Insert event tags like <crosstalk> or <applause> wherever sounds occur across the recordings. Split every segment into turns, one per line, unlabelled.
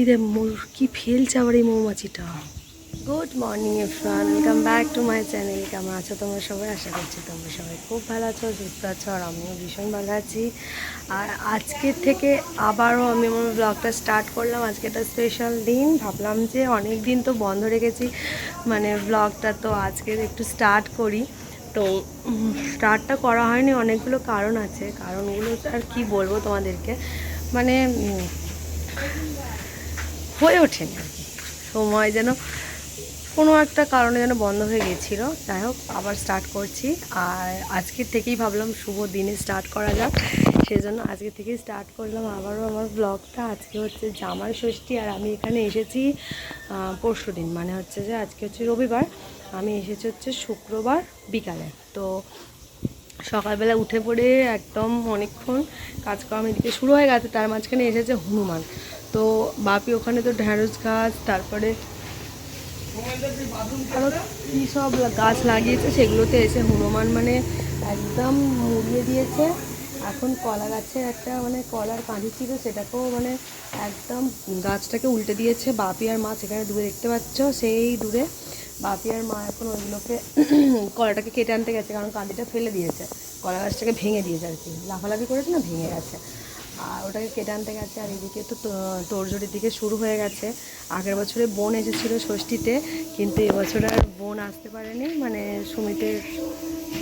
ইরে কি ফেলছে আবার এই মৌমাছিটা? Good morning এফরান welcome back to my channel কেমন আছো তোমরা সবাই? আশা করছি তোমরা সবাই খুব ভালো আছো, সুস্থ আছো, আর আমিও ভীষণ ভালো আছি। আর আজকের থেকে আবারও আমি আমার ব্লগটা স্টার্ট করলাম। আজকে একটা স্পেশাল দিন। ভাবলাম যে অনেক দিন তো বন্ধ রেখেছি। মানে ব্লগটা তো আজকে একটু স্টার্ট করি। তো স্টার্টটা করা হয়নি, অনেকগুলো কারণ আছে। কারণগুলো আর কি বলব তোমাদেরকে? মানে হয়ে ওঠেনি সময় যেন কোনো একটা কারণে যেন বন্ধ হয়ে গেছিল যাই হোক, আবার স্টার্ট করছি। আর আজকের থেকেই ভাবলাম শুভ দিনে স্টার্ট করা যাক। সেজন্য আজকে থেকেই স্টার্ট করলাম। আবারও আমার ব্লগটা আজকে হচ্ছে জামাই ষষ্ঠী আর আমি এখানে এসেছি পরশু দিন। মানে হচ্ছে যে আজকে হচ্ছে রবিবার। আমি এসেছি হচ্ছে শুক্রবার বিকালে। তো সকালবেলা উঠে পড়ে একদম অনেকক্ষণ কাজকর্ম এদিকে শুরু হয়ে গেছে। তার মাঝখানে এসেছে হনুমান। তো বাপি ওখানে তো ঢ্যাঁড়স গাছ, তারপরে আরও কী সব গাছ লাগিয়েছে সেগুলোতে এসে হনুমান মানে একদম মুড়িয়ে দিয়েছে। এখন কলা গাছের একটা মানে কলার কাঁধি ছিল, সেটাকেও মানে একদম গাছটাকে উল্টে দিয়েছে। বাপি আর মা সেখানে দূরে দেখতে পাচ্ছ, সেই দূরে। বাপি আর মা এখন ওইগুলোকে <clears throat> কলাটাকে কেটে আনতে গেছে, কারণ কাঁদিটা ফেলে দিয়েছে। কলা গাছটাকে ভেঙে দিয়েছে আর কি। লাফালাফি করেছে না, ভেঙে গেছে। আর ওটাকে কেটে আনতে গেছে, আর এদিকে তো তো- তোড়জোড়ির দিকে শুরু হয়ে গেছে। আগের বছরে বোন এসেছিল ষষ্ঠীতে, কিন্তু এবছর আর বোন আসতে পারেনি মানে সুমিতের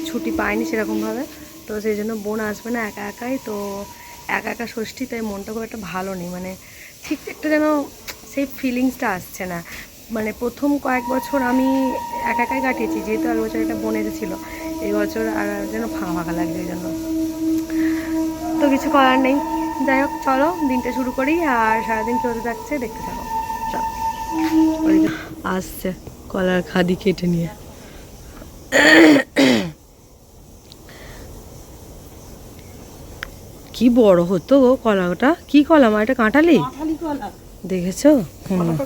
ছুটি পায়নি সেরকমভাবে। তো সেই জন্য বোন আসবে না একা একাই, তো একা একা ষষ্ঠী, তাই মনটা খুব একটা ভালো নেই। মানে ঠিক একটা যেন সেই ফিলিংসটা আসছে না। মানে প্রথম কয়েক বছর আমি একা একাই কাটিয়েছি, যেহেতু আগের বছর একটা বোন এসেছিল, এই বছর আর যেন ফাঁকা ফাঁকা লাগছে এই জন্য। তো কিছু করার নেই। যাই হোক চলো দিনটা শুরু করি আর সারাদিন চলতে থাকছে দেখতে থাকো। চলো। আসছে কলার খাদি কেটে নিয়ে। কি বড় হতো গো কলা ওটা কি কলা মা এটা কাঁঠালি?
কাঁঠালি
দেখেছ।
কলাটা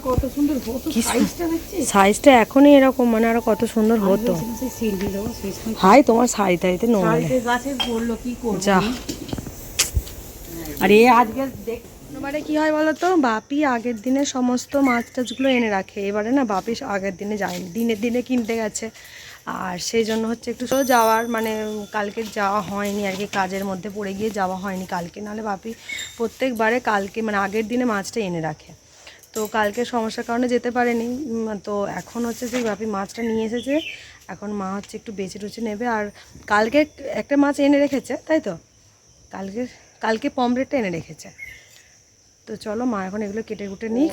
সাইজটা
এখনই এরকম মানে আরও কত সুন্দর হতো। হাই তোমার শাড়ি টাড়িতে নোংরা যা।
আরে আজকে দেখ।
এবারে কি হয় বলো তো? বাপি আগের দিনে সমস্ত মাছ টাছগুলো এনে রাখে। এবারে না বাপি আগের দিনে যায়নি। দিনের দিনে কিনতে গেছে। আর সেই জন্য হচ্ছে একটু যাওয়ার মানে কালকে যাওয়া হয়নি আর কি, কাজের মধ্যে পড়ে গিয়ে যাওয়া হয়নি কালকে। নাহলে বাপি প্রত্যেকবারে কালকে মানে আগের দিনে মাছটা এনে রাখে। তো কালকে সমস্যার কারণে যেতে পারেনি। তো এখন হচ্ছে যে বাপি মাছটা নিয়ে এসেছে। এখন মা হচ্ছে একটু বেছে টুচে নেবে। আর কালকে একটা মাছ এনে রেখেছে, তাই তো? কালকে কালকে পমরেটটা এনে রেখেছে। তো চলো মা এখন এগুলো কেটে কুটে নিক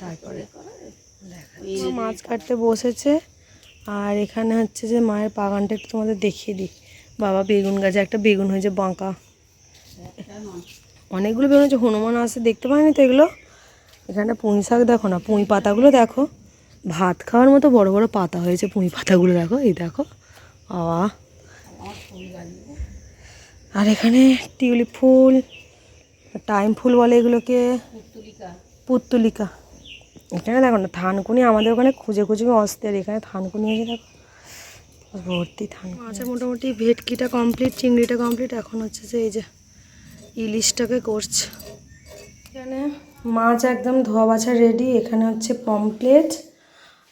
তারপরে দেখাচ্ছি। মাছ কাটতে বসেছে আর এখানে হচ্ছে যে মায়ের বাগানটা একটু তোমাদের দেখিয়ে দিই। বাবা বেগুন গাছে একটা বেগুন হয়েছে বাঁকা। অনেকগুলো বেগুন হয়েছে হনুমান আসে দেখতে পাইনি তো এগুলো? এখানে পুঁই শাক দেখো না পুঁই পাতাগুলো দেখো। ভাত খাওয়ার মতো বড় বড় পাতা হয়েছে পুঁই পাতাগুলো দেখো এই দেখো। বাবা। আর এখানে টিউলিপ ফুল টাইম ফুল বলে এগুলোকে। পুত্তুলিকা। এখানে দেখো না থানকুনি আমাদের ওখানে খুঁজে খুঁজে অস্তে আর এখানে থানকুনি আছে দেখো। ভর্তি থান আচ্ছা মোটামুটি ভেটকিটা কমপ্লিট চিংড়িটা কমপ্লিট এখন হচ্ছে যে এই যে ইলিশটাকে করছে। এখানে মাছ একদম ধোয়া বাছা রেডি এখানে হচ্ছে পমপ্লেট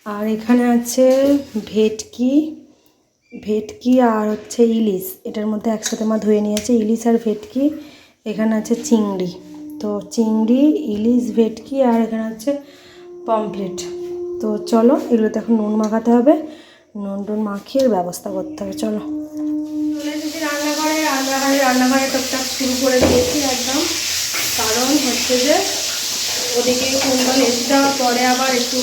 আর এখানে আছে ভেটকি। ভেটকি আর হচ্ছে ইলিশ, এটার মধ্যে একসাথে মা ধুয়ে নিয়েছে, ইলিশ আর ভেটকি, এখানে আছে চিংড়ি। তো চিংড়ি, ইলিশ, ভেটকি আর এখানে হচ্ছে পমপ্লেট তো চলো, এগুলোতে এখন নুন মাখাতে হবে। নুন টুন মাখিয়ে ব্যবস্থা করতে হবে, চলো। রান্নাঘরে। রান্নাঘরে টুকটাক শুরু করে দিয়েছি একদম। কারণ হচ্ছে যে ওদিকে যাওয়ার পরে আবার একটু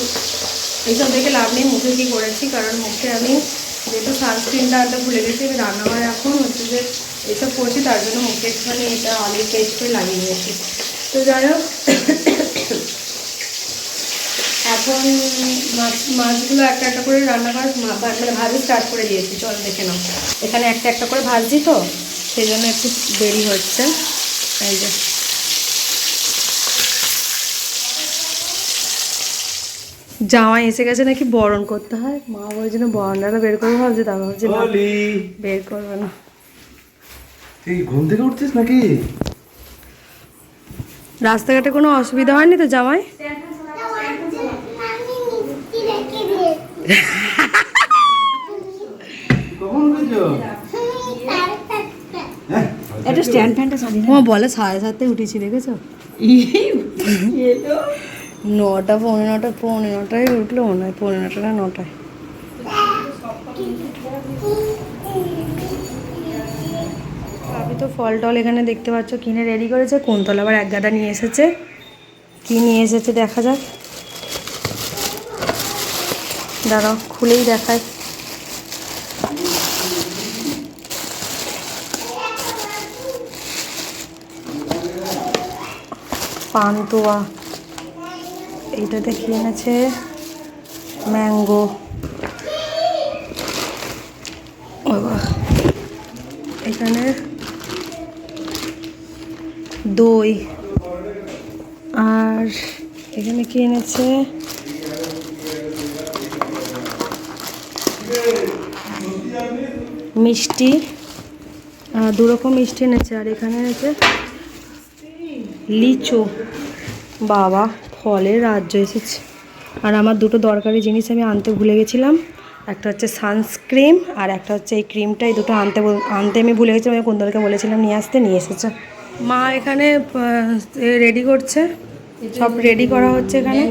এইসব দেখে লাভ নেই, মুখে কি করেছি? কারণ মুখে আমি যেহেতু সানস্ক্রিনটা আনতে ভুলে গেছি, আমি রান্নাঘরে এখন হচ্ছে যে এইসব করছি, তার জন্য মুখে একটুখানি এটা অলিভ পেস্ট করে লাগিয়ে নিয়েছি তো যাই হোক, এখন মাছ, মাছগুলো একটা একটা করে রান্না করার মানে ভাজি স্টার্ট করে দিয়েছি। চল দেখে নাও। এখানে একটা একটা করে ভাজছি তো, সেই জন্য একটু দেরি হচ্ছে। এই যে জামাই এসে গেছে নাকি বরণ করতে হয়? মা বলছে না বরণটা বের করব ভাবছি। তারপর ভাবছি না বের করব না।
তুই ঘুম থেকে উঠছিস নাকি?
রাস্তাঘাটে কোনো অসুবিধা হয়নি তো জামাই?
হ্যাঁ
একটা স্ট্যান্ড ফ্যানটা
ও বলে সাড়ে সাতটায় উঠেছি দেখেছ? নটা পৌনে নটা পৌনে নটায় উঠল মনে হয় পৌনে নটা না নটায় আমি তো ফল টল এখানে দেখতে পাচ্ছ, কিনে রেডি করেছে কোন কোনতলা আবার এক গাদা নিয়ে এসেছে। কি নিয়ে এসেছে দেখা যাক। দাঁড়াও, খুলেই দেখায় পান্তুয়া। এইটাতে কি এনেছে ম্যাঙ্গো। এখানে দই। আর এখানে কি এনেছে? মিষ্টি। দু রকম মিষ্টি এনেছে। আর এখানে এনেছে লিচু। বাবা। ফলের রাজ্য এসেছে। আর আমার দুটো দরকারি জিনিস আমি আনতে ভুলে গেছিলাম। একটা হচ্ছে সানস্ক্রিম আর একটা হচ্ছে এই ক্রিমটা এই দুটো আনতে আনতে আমি ভুলে গেছিলাম। আমি কোনদলকে বলেছিলাম নিয়ে আসতে নিয়ে এসেছে। মা এখানে রেডি করছে। সব রেডি করা হচ্ছে এখানে।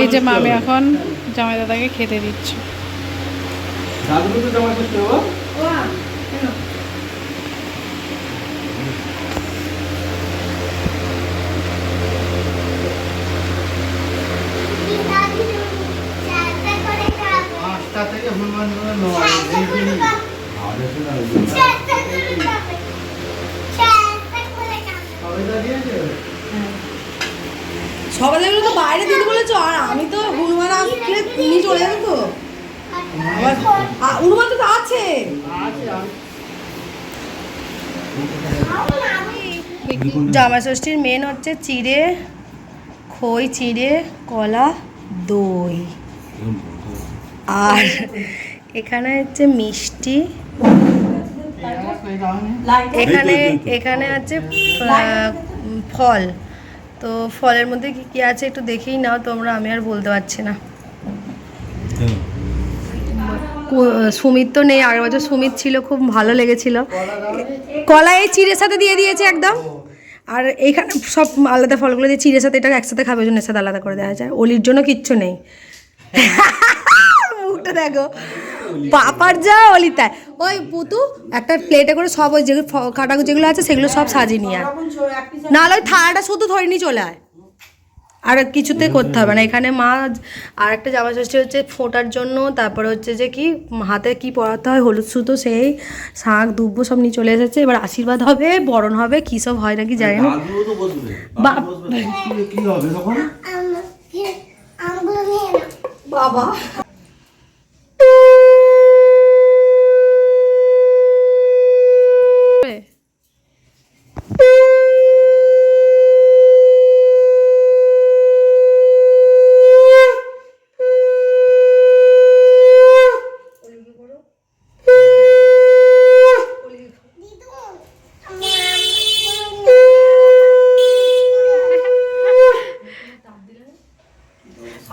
এই যে মামি এখন জামাই দাদাকে খেতে দিচ্ছে
দাদু তো জামা করতে হবে পাঁচটা থেকে হনুমান নয় এই দিনই আমাদের তো না সবাই
তো বাইরে দিতে বলেছ, আর আমি তো হনুমান আসলে নিয়ে চলে যাবে তো। হনুমান তো আছে। জামা ষষ্ঠীর মেন হচ্ছে চিড়ে, খই, চিড়ে, কলা, দই। আর এখানে হচ্ছে মিষ্টি। এখানে এখানে আছে ফল। তো ফলের মধ্যে কি কি আছে একটু দেখেই নাও, তোমরা, আমি আর বলতে পারছি না। সুমিত তো নেই, আগের বছর সুমিত ছিল, খুব ভালো লেগেছিল। কলা এই চিড়ের সাথে দিয়ে দিয়েছে একদম। আর এইখানে সব আলাদা ফলগুলো দিয়ে চিড়ের সাথে, এটা একসাথে খাবে জন্য সাথে আলাদা করে দেওয়া যায় অলির জন্য কিচ্ছু নেই। <laughs> মুখটা দেখো। পাপার যা অলি তাই ওই পুতু একটা প্লেটে করে সব ওই যেগুলো ফ- কাটা যেগুলো আছে সেগুলো সব সাজিয়ে নিয়ে আয় নাহলে ওই থালাটা শুধু ধরে নিয়ে চলে আয় আর কিছুতে করতে হবে না এখানে মা আর একটা জামা ষষ্ঠী হচ্ছে ফোটার জন্য তারপর হচ্ছে যে কি হাতে কি পরাতে হয় হলুদ সুতো সেই শাঁখ দুব্বো সব নিয়ে চলে এসেছে এবার আশীর্বাদ হবে বরণ হবে কী সব হয় নাকি জানি না
বাবা বসবে কি- কি হবে তখন
বাবা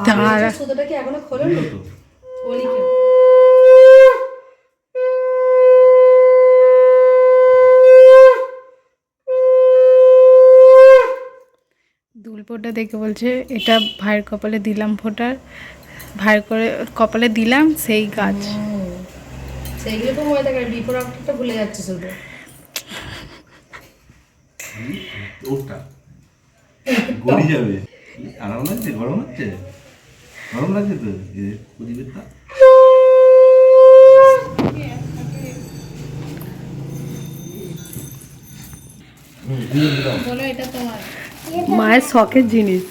দাঁড়া
সুতোটা কি এখনও খোলো অলিকে
দুল ফোঁটা দেখে বলছে এটা ভাইয়ের কপালে দিলাম ফোঁটার ভাইয়ের করে কপালে দিলাম সেই গাছ।
সেইগুলো তো মনে থাকে বিফোর আফটারটা ভুলে যাচ্ছে শুধু।
ওটা গড়ি যাবে। আরাম লাগছে গরম হচ্ছে গরম লাগছে তো
বলো এটা তোমার।
মায়ের শখের জিনিস।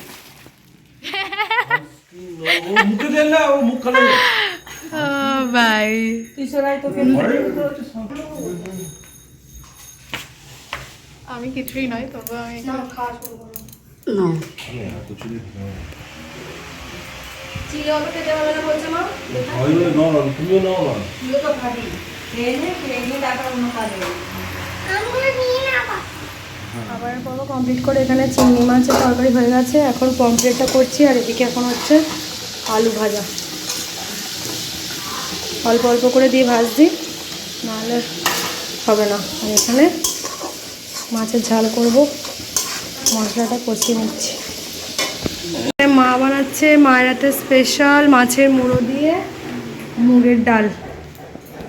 আমি কিছুই নয় তবু আমি
না
তুমিও নাও না।
চিড়ে তো খাবি
খেয়ে নে খেয়ে নিয়ে তারপর অন্য কাজে
খাবারের পর্ব কমপ্লিট করে এখানে চিংড়ি মাছের তরকারি হয়ে গেছে। এখন পমফ্লেটটা করছি আর এদিকে এখন হচ্ছে আলু ভাজা। অল্প অল্প করে দিয়ে ভাজছি, নাহলে হবে না। আর এখানে মাছের ঝাল করব, মশলাটা কষিয়ে নিচ্ছি। মা বানাচ্ছে মায়ের হাতে স্পেশাল মাছের মুড়ো দিয়ে মুগের ডাল।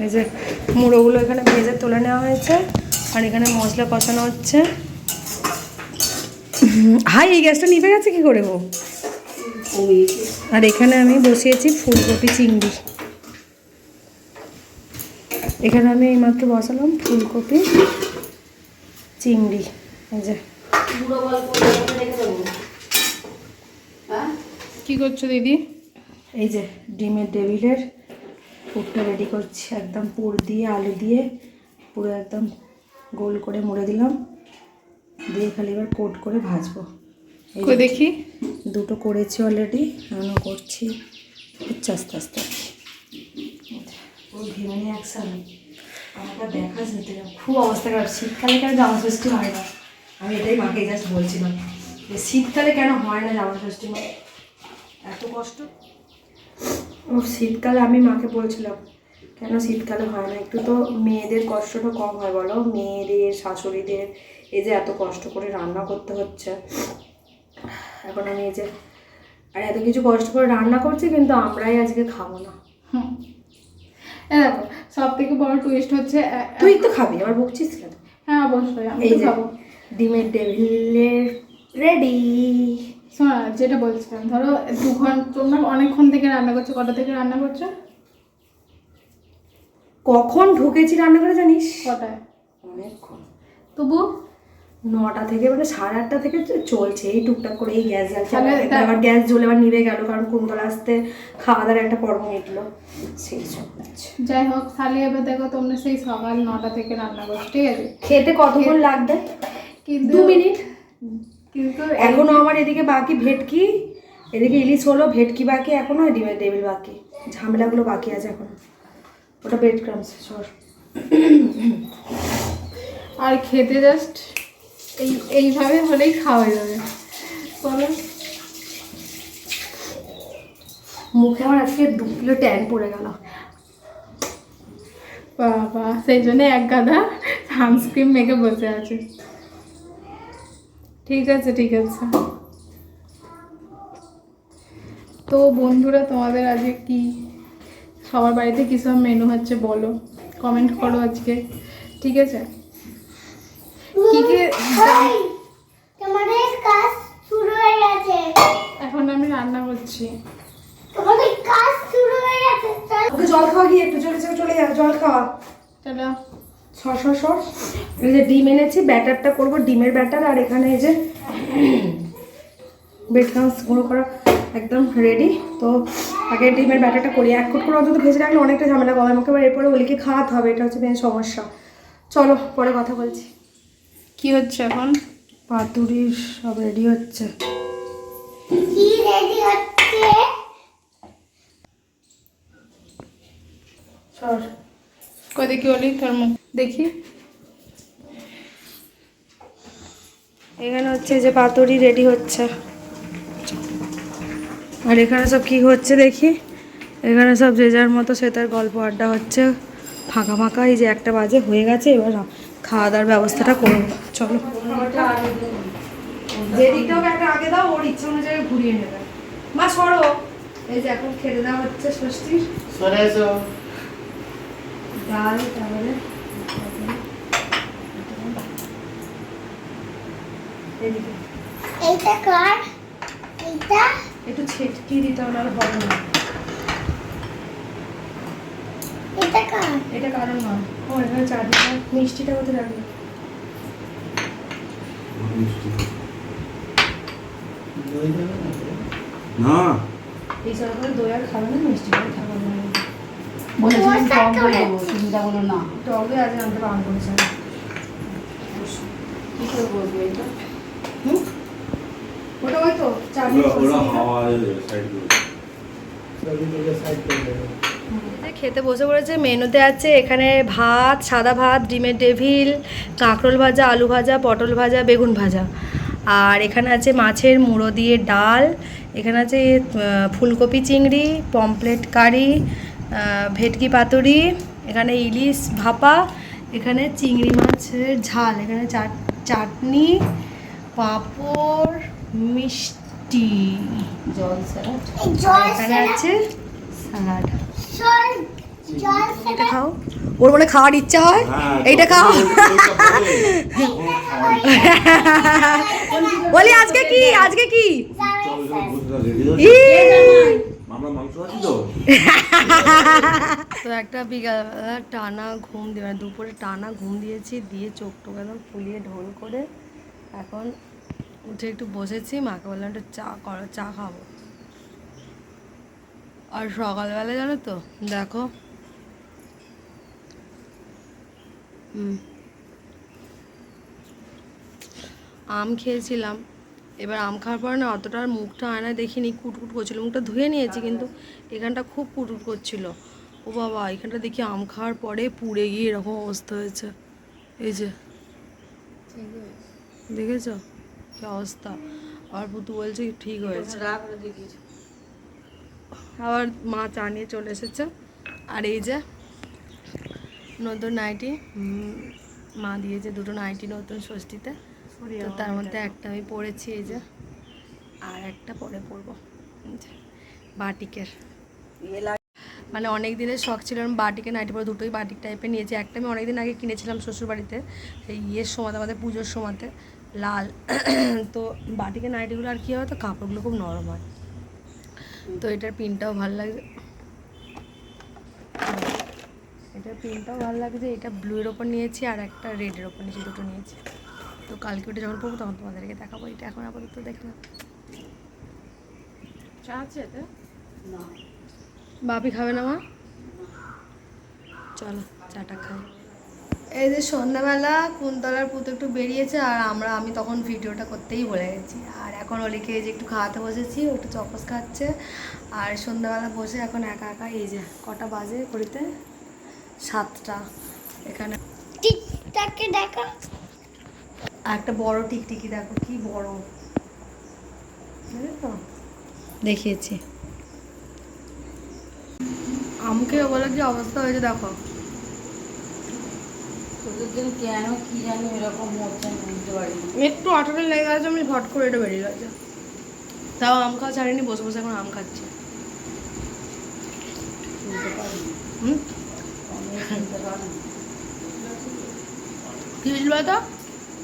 এই যে মুড়োগুলো এখানে ভেজে তুলে নেওয়া হয়েছে। আর এখানে মশলা কষানো হচ্ছে। হাই এই গ্যাসটা নিভে গেছে? কি করে গো আর এখানে আমি বসিয়েছি ফুলকপি চিংড়ি। এখানে আমি এইমাত্র বসালাম ফুলকপি চিংড়ি। এই যে।
গুঁড়ো বল করে রেখে দেবো হ্যাঁ?
কি করছ দিদি?
এই যে ডিমের টেবিলের পুরটা রেডি করছি। একদম পুর দিয়ে আলু দিয়ে পুরো একদম গোল করে মুড়ে দিলাম। দিয়ে খালি এবার কোট করে ভাজবো।
দেখি?
দুটো করেছি অলরেডি এখনও করছি হচ্ছে আস্তে আস্তে। একসাথে। আমাকে দেখা যেতে খুব অবস্থা খারাপ। শীতকালে কেন জামা ষষ্ঠী হয় না? আমি এটাই মাকে জাস্ট বলছিলাম যে শীতকালে কেন হয় না জামা ষষ্ঠী? মা এত কষ্ট? ও শীতকালে আমি মাকে বলছিলাম কেন শীতকালে হয় না? একটু তো মেয়েদের কষ্টটা কম হয় বলো। মেয়েদের শাশুড়িদের এই যে এত কষ্ট করে রান্না করতে হচ্ছে। এখন আমি এই যে আর এত কিছু কষ্ট করে রান্না করছি কিন্তু আমরাই আজকে খাব না।
দেখো সব থেকে বড় টুইস্ট হচ্ছে
তুই তো খাবি আবার বকছিস কেন?
হ্যাঁ অবশ্যই আমি তো খাব।
ডিমের টেবিলের রেডি
শোনা যেটা বলছিলাম ধরো দু ঘণ্টা তোমরা অনেকক্ষণ থেকে রান্না করছ কটা থেকে রান্না করছ?
কখন ঢুকেছি রান্না করে জানিস?
কটায়?
অনেকক্ষণ।
তবু?
নটা থেকে মানে সাড়ে আটটা থেকে চলছে এই টুকটাক করে এই গ্যাস জ্বালছে। আবার- গ্যাস জ্বলে আবার নিভে গেল কারণ কুন্তলা আসতে খাওয়া দাওয়ার একটা পর্ব মিটলো। সেই সব
যাই হোক তাহলে এবার দেখো তোমরা সেই সকাল নটা থেকে রান্না করছ ঠিক আছে?
খেতে কতক্ষণ লাগবে?
কিন্তু
দু মিনিট।
কিন্তু
এখনও আমার এদিকে বাকি ভেটকি এদিকে ইলিশ হলো ভেটকি বাকি এখনও ডিমের টেবিল বাকি। ঝামেলাগুলো বাকি আছে এখন। ওটা ব্রেড ক্রামস সর।
আর খেতে জাস্ট এই এইভাবে হলেই খাওয়া যাবে। বলো।
মুখে আমার আজকে দু কিলো ট্যান পড়ে গেল।
বাবা সেই জন্য এক গাদা সানস্ক্রিন মেখে বসে আছে। ঠিক আছে ঠিক আছে। তো বন্ধুরা তোমাদের আজকে কি সবার বাড়িতে কী সব মেনু হচ্ছে বলো? কমেন্ট করো আজকে। ঠিক আছে? কি কি
তোমাদের কাজ শুরু হয়ে গেছে।
এখন আমি রান্না করছি।
তোমাদের কাজ শুরু হয়ে গেছে
ওকে জল খাওয়া গিয়ে একটু চলে চলে চলে যাও জল খাওয়া।
চলো।
সর সর সর এই যে ডিম এনেছি ব্যাটারটা করব ডিমের ব্যাটার আর এখানে এই যে ব্রেড ক্রামস গুঁড়ো করা। একদম রেডি তো আগে ডিমের ব্যাটারটা করি। এক ফুট করে অন্তত ভেজে রাখলে অনেকটা ঝামেলা কম আমাকে এবার এরপরে ওলিকে খাওয়াতে হবে। এটা হচ্ছে মেন সমস্যা। চলো পরে কথা বলছি।
কি হচ্ছে এখন?
পাতুরি সব রেডি হচ্ছে।
কি রেডি হচ্ছে?
সর।
কই দেখি বলি তোর মুখ। দেখি।
এখানে হচ্ছে যে পাতুরি রেডি হচ্ছে। আর এখানে সব কি হচ্ছে দেখি? এখানে সব যে যার মতো সে তার গল্প আড্ডা হচ্ছে। ফাঁকা ফাঁকা এই যে একটা বাজে হয়ে গেছে এবার খাওয়া দাওয়ার ব্যবস্থাটা করব। চলো। একটা আগে দাও ওর ইচ্ছা অনুযায়ী ঘুরিয়ে নেবে। মা সরো। এই যে এখন খেতে দেওয়া হচ্ছে ষষ্ঠীর। ডাল তারপরে
এইটা কার? এইটা?
একটু ছেটকি দিতে হবে নাহলে হবে না।
এটা কার?
এটা কারণ নয় ও এখানে চাটনিটা মিষ্টিটা কোথায় রাখবে?
না
এই সরকার দই আর খাবে না মিষ্টি করে খাবে না।
বলেছিলাম টক দই দেবো চিন্তা করল না।
টক দই আজ আনতে বারণ করেছে। আমি।
কি করে বলব এটা?
হুম? খেতে বসে পড়েছে মেনুতে আছে এখানে ভাত সাদা ভাত ডিমের টেভিল কাঁকরোল ভাজা আলু ভাজা পটল ভাজা বেগুন ভাজা। আর এখানে আছে মাছের মুড়ো দিয়ে ডাল এখানে আছে ফুলকপি চিংড়ি পমপ্লেট কারি ভেটকি পাতুরি এখানে ইলিশ ভাপা এখানে চিংড়ি মাছের ঝাল এখানে চাটনি পাঁপড় মিষ্টি
জল স্যালাড।
জল
এখানে আছে স্যালাড। এটা খাও। ওর মনে খাওয়ার ইচ্ছা হয়? এইটা খাও। <laughs> বলি আজকে কি? আজকে কি?
তো?
একটা বিকালবেলা টানা ঘুম দিয়ে মানে দুপুরে টানা ঘুম দিয়েছি দিয়ে চোখ টোক একদম ফুলিয়ে ঢোল করে এখন উঠে একটু বসেছি মাকে বললাম একটু চা করো চা খাব। আর সকালবেলা জানো তো দেখো। আম খেয়েছিলাম। এবার আম খাওয়ার পরে না অতটা আর মুখটা আয়নায় দেখিনি কুটকুট করছিল। মুখটা ধুয়ে নিয়েছি কিন্তু এখানটা খুব কুটকুট করছিল। ও বাবা এখানটা দেখি আম খাওয়ার পরে পুড়ে গিয়ে এরকম অবস্থা হয়েছে। এই যে দেখেছ? কি অবস্থা? আবার পুতু বলছে ঠিক হয়েছে। আবার মা চা নিয়ে চলে এসেছে। আর এই যে নতুন নাইটি মা দিয়েছে দুটো নাইটি নতুন ষষ্ঠীতে। তো তার মধ্যে একটা আমি পরেছি এই যে আর একটা পরে পরবো। বাটিকের। মানে অনেক দিনের শখ ছিল আমি বাটিকে নাইটি পরে দুটোই বাটিক টাইপের নিয়েছি। একটা আমি অনেক দিন আগে কিনেছিলাম শ্বশুরবাড়িতে এই ইয়ের সময়তে আমাদের পুজোর সময়তে। লাল। তো বাটিকে নাইটিগুলো আর কী হয় তো? কাপড়গুলো খুব নরম হয়। তো এটার পিনটাও ভালো লাগছে। এটার পিনটাও ভালো লাগছে। এটা ব্লুয়ের ওপর নিয়েছি আর একটা রেডের ওপর নিয়েছি দুটো নিয়েছি। তো কালকে ওটা যখন পড়ব তখন তোমাদেরকে দেখাবো। এটা এখন আপাতত দেখে না
চা আছে এতে?
না।
বাপি খাবে না মা? চলো চাটা খাই। এই যে সন্ধ্যাবেলা কুন্তলার পুতো একটু বেরিয়েছে আর আমরা আমি তখন ভিডিওটা করতেই বলে গেছি। আর এখন অলিকে এই যে একটু খাওয়াতে বসেছি ও একটু চকস খাচ্ছে। আর সন্ধ্যাবেলা বসে এখন একা একা এই যে কটা বাজে করিতে সাতটা। এখানে
টিকটাকে দেখো।
আর একটা বড় টিকটিকি দেখো কি বড়। দেখিয়েছি। আমকে বলে যে অবস্থা হয়েছে দেখো।
তোদের কেন কি জানি এরকম হচ্ছে আমি বুঝতে পারি
একটু আঠাটা লেগে গেছে আমি ভট করে এটা বেরিয়ে গেছে। তাও আম খাওয়া ছাড়িনি বসে বসে এখন আম খাচ্ছি। হুম? কি হয়েছিল বলতো?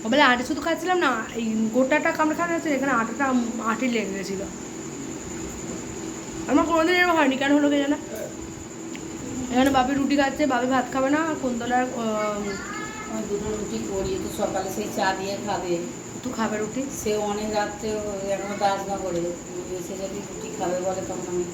ও বলে আটে শুধু খাচ্ছিলাম না এই গোটাটা কামড়ে খাওয়া যাচ্ছে এখানে আটাটা আটি লেগে গেছিল। আমার কোনোদিন এরকম হয়নি কেন হলো কে জানে? এখানে বাপি রুটি খাচ্ছে বাপি ভাত খাবে না কুন্তলার
দুটো রুটি করি তো সকালে সেই চা দিয়ে খাবে।
তো খাবে রুটি?
সে অনেক রাত্রে এখনও তো না করে এসে যদি রুটি খাবে বলে তখন আমি